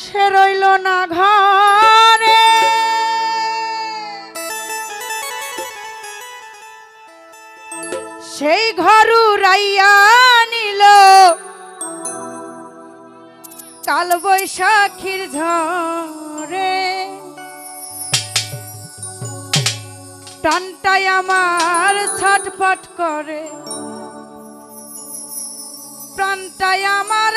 সে রইল না ঘরে। সেই ঘরু রাইয়া নিল। কাল বৈশাখীর ঝরে প্রাণটাই আমার ছটফট করে। প্রাণটাই আমার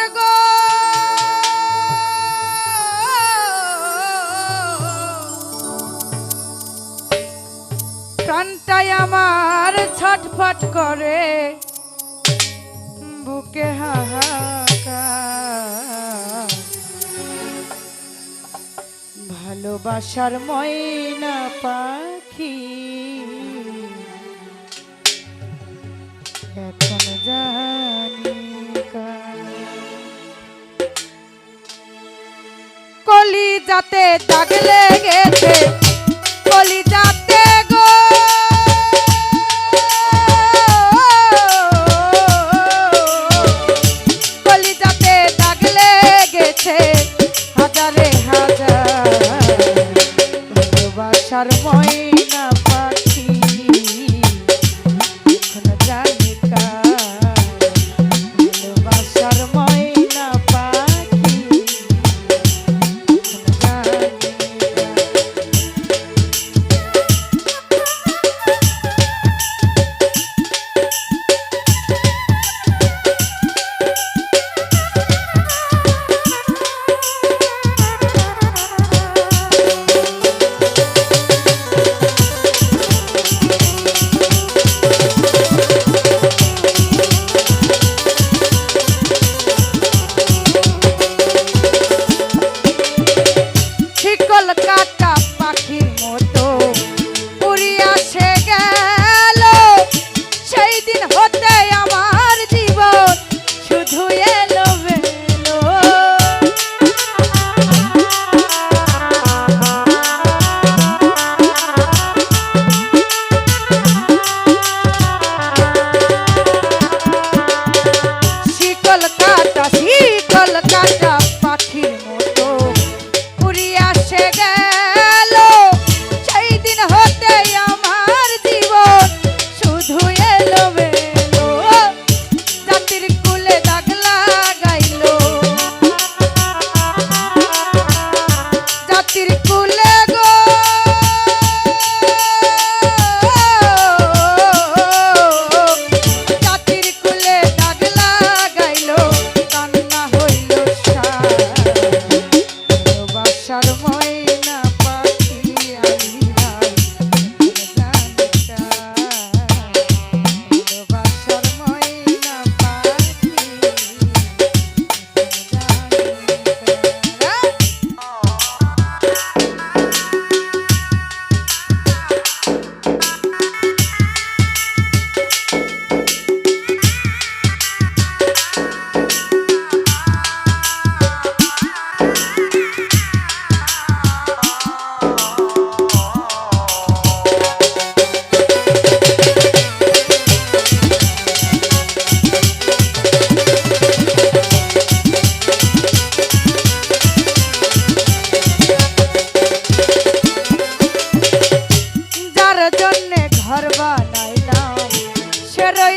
করে বুকে হাহাকার ভালোবাসার ময়না পাখি এখন জানি। কলি যাতে দাগ লেগেছে কলি যাতে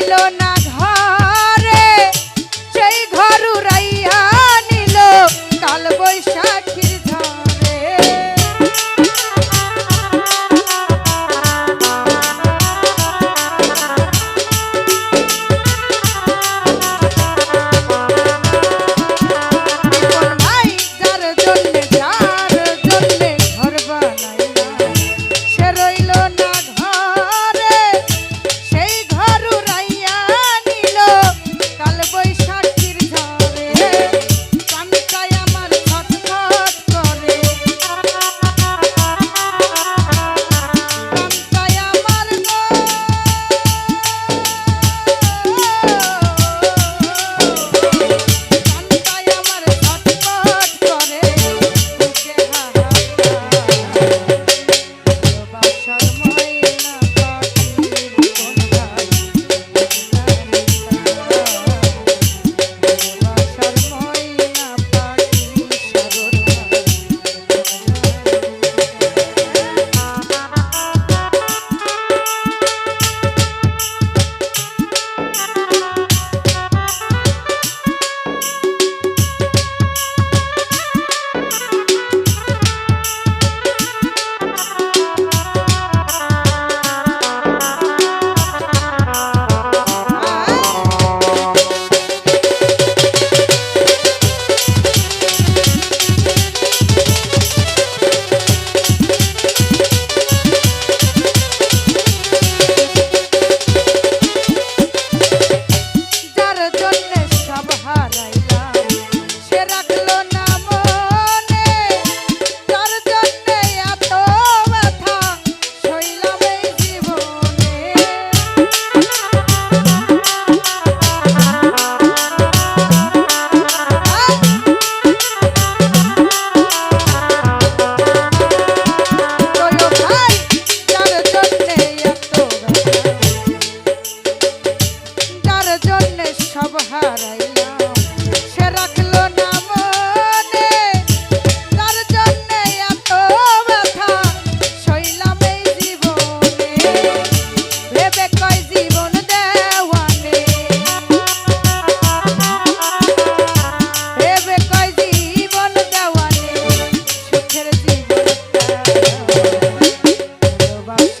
lo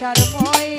আসার ভয়ে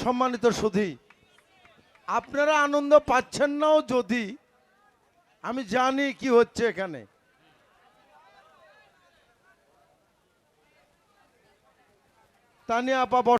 সম্মানিত সুধী আপনারা আনন্দ পাচ্ছেন নাও যদি আমি জানি কি হচ্ছে এখানে। তানিয়া আপা